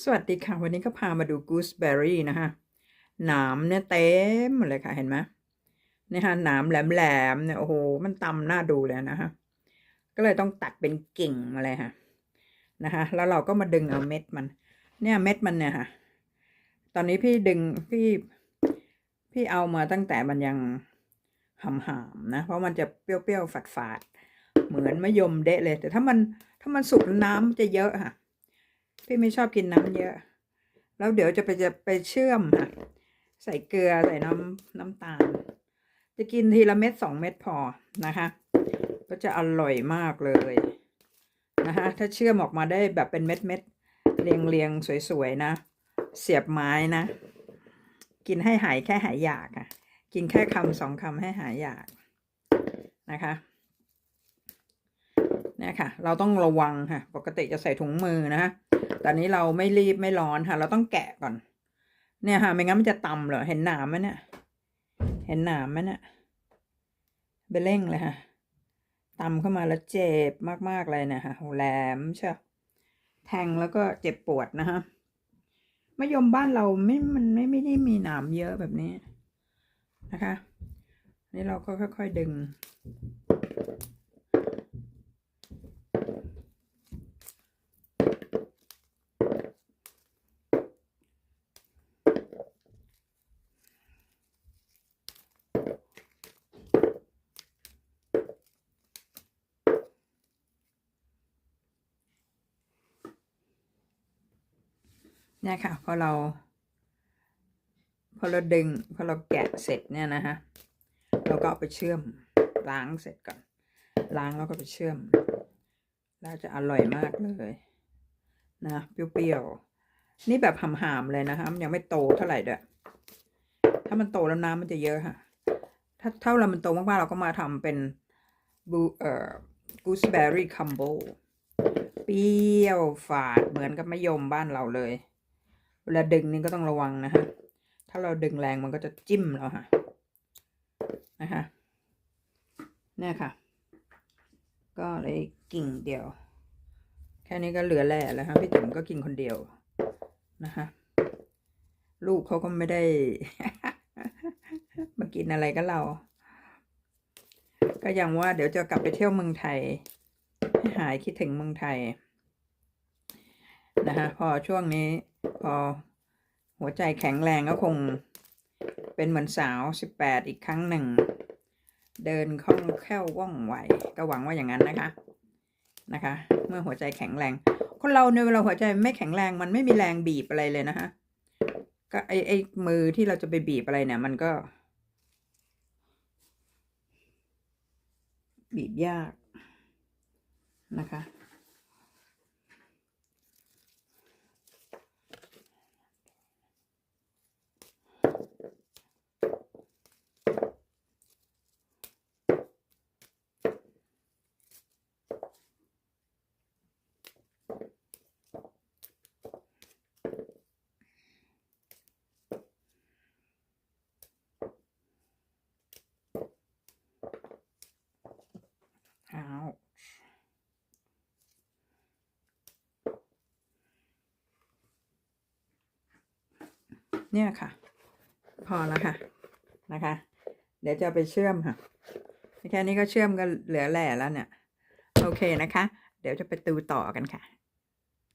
สวัสดีค่ะ วันนี้ก็พามาดูกูสเบอร์รี่นะคะหนามเนี่ยเต็มหมดเลยค่ะเห็นไหมนี่ค่ะหนามแหลมๆเนี่ยโอ้โหมันตำหน้าดูเลยนะคะก็เลยต้องตัดเป็นกิ่งมาเลยค่ะนะคะแล้วเราก็มาดึงเอาเม็ดมัน เนี่ยเม็ดมันเนี่ยค่ะ ตอนนี้พี่ดึงพี่พี่เอามาตั้งแต่มันยังหำๆนะ เพราะมันจะเปรี้ยวๆฝาดๆเหมือนมะยมเดะเลย แต่ถ้ามันถ้ามันสุกน้ำจะเยอะค่ะ พี่ไม่ชอบกินน้ำเยอะ แล้วเดี๋ยวจะไปจะไปเชื่อมค่ะใส่เกลือใส่น้ำน้ำตาล จะกินทีละเม็ดสองเม็ดพอนะคะ ก็จะอร่อยมากเลยนะคะถ้าเชื่อมออกมาได้แบบเป็นเม็ดเม็ดเรียงเรียงสวยๆนะ เสียบไม้นะ กินให้หายแค่หายอยากอะ กินแค่คำสองคำให้หายอยากนะคะ เนี่ยค่ะ เราต้องระวังค่ะ ปกติจะใส่ถุงมือนะคะแต่นี้เราไม่รีบไม่ร้อนค่ะ เราต้องแกะก่อน เนี่ยค่ะ ไม่งั้นมันจะตำเหรอ เห็นหนามไหมเนี่ย เห็นหนามไหมเนี่ยไปเร่งเลยค่ะตำเข้ามาแล้วเจ็บมากๆเลยเนะคะแหลมเชียวแทงแล้วก็เจ็บปวดนะคะมะยมบ้านเราไม่ มันไม่ไม่ได้มีหนามเยอะแบบนี้นะคะ นี่เราก็ค่อยๆดึง เนี่ยค่ะพอเรา พอเราดึง พอเราแกะเสร็จเนี่ยนะฮะเราก็เอาไปเชื่อมล้างเสร็จก่อน ล้างแล้วก็ไปเชื่อมแล้วจะอร่อยมากเลยนะเปรี้ยวๆนี่แบบหำๆเลยนะคะมันยังไม่โตเท่าไหร่ด้วยถ้ามันโตแล้วน้ำมันจะเยอะค่ะ ถ้าเท่าเรามันโตมากๆเราก็มาทำเป็นบูเอ่อกูสเบอร์รี่คัมโบเปรี้ยวฝาดเหมือนกับมะยมบ้านเราเลย เวลาดึงนี่ก็ต้องระวังนะคะถ้าเราดึงแรงมันก็จะจิ้มเราค่ะนะคะเนี่ยค่ะ ก็เลยกิ่งเดียว แค่นี้ก็เหลือแหล่แล้วค่ะพี่จุ๋มก็กินคนเดียวนะคะลูกเขาก็ไม่ได้มากินอะไรก็เรา ก็ยังว่าเดี๋ยวจะกลับไปเที่ยวเมืองไทยให้หายคิดถึงเมืองไทย นะคะพอช่วงนี้ พอหัวใจแข็งแรงก็คงเป็นเหมือนสาวสิบแปดอีกครั้งหนึ่ง เดินคล่องแคล่วว่องไวก็หวังว่าอย่างนั้นนะคะนะคะ เมื่อหัวใจแข็งแรง คนเราในเวลาหัวใจไม่แข็งแรง มันไม่มีแรงบีบอะไรเลยนะคะก็ไอไอมือที่เราจะไปบีบอะไรเนี่ย มันก็ บีบยากนะคะ เอาเนี่ยค่ะ พอแล้วค่ะ นะคะ เดี๋ยวจะไปเชื่อมค่ะ แค่นี้ก็เชื่อมก็เหลือแหล่แล้วเนี่ย โอเคนะคะ เดี๋ยวจะไปตูต่อกันค่ะ